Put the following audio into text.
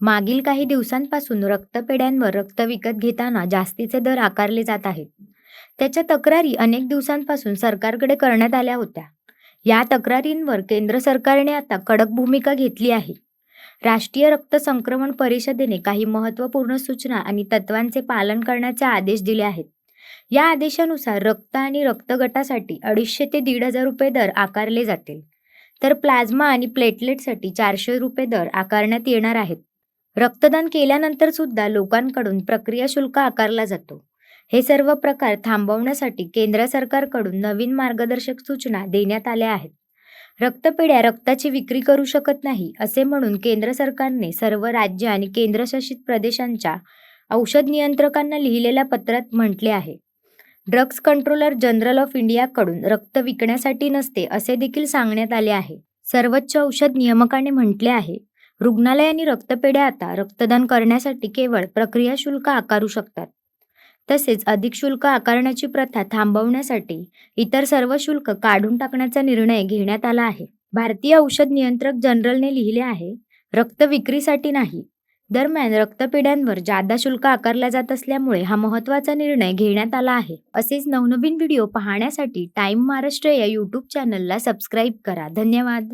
मागील काही दिवसांपासून रक्तपेढ्यांवर रक्त विकत घेताना जास्तीचे दर आकारले जात आहेत. त्याच्या तक्रारी अनेक दिवसांपासून सरकारकडे करण्यात आल्या होत्या. या तक्रारींवर केंद्र सरकारने आता कडक भूमिका घेतली आहे. राष्ट्रीय रक्त संक्रमण परिषदेने काही महत्त्वपूर्ण सूचना आणि तत्वांचे पालन करण्याचे आदेश दिले आहेत. या आदेशानुसार रक्त आणि रक्तगटासाठी अडीचशे ते दीड हजार रुपये दर आकारले जातील. तर प्लाझ्मा आणि प्लेटलेटसाठी चारशे रुपये दर आकारण्यात येणार आहेत. रक्तदान केल्यानंतर सुद्धा लोकांकडून प्रक्रिया शुल्क आकारला जातो. हे सर्व प्रकार थांबवण्यासाठी केंद्र सरकारकडून नवीन मार्गदर्शक सूचना देण्यात आल्या आहेत. रक्तपेढ्या रक्ताची विक्री करू शकत नाही असे म्हणून केंद्र सरकारने सर्व राज्य आणि केंद्रशासित प्रदेशांच्या औषध नियंत्रकांना लिहिलेल्या पत्रात म्हटले आहे. ड्रग्ज कंट्रोलर जनरल ऑफ इंडियाकडून रक्त विकण्यासाठी नसते असे देखील सांगण्यात आले आहे. सर्वोच्च औषध नियमकाने म्हटले आहे. रुग्णालय आणि रक्तपेढ्या आता रक्तदान करण्यासाठी केवळ प्रक्रिया शुल्क आकारू शकतात. तसेच अधिक शुल्क आकारण्याची प्रथा थांबवण्यासाठी इतर सर्व शुल्क काढून टाकण्याचा निर्णय घेण्यात आला आहे. भारतीय औषध नियंत्रक जनरलने लिहिले आहे रक्त विक्रीसाठी नाही. दरम्यान रक्तपेढ्यांवर जादा शुल्क आकारला जात असल्यामुळे हा महत्त्वाचा निर्णय घेण्यात आला आहे. असेच नवनवीन व्हिडिओ पाहण्यासाठी टाइम महाराष्ट्र या यूट्यूब चॅनलला सबस्क्राईब करा. धन्यवाद.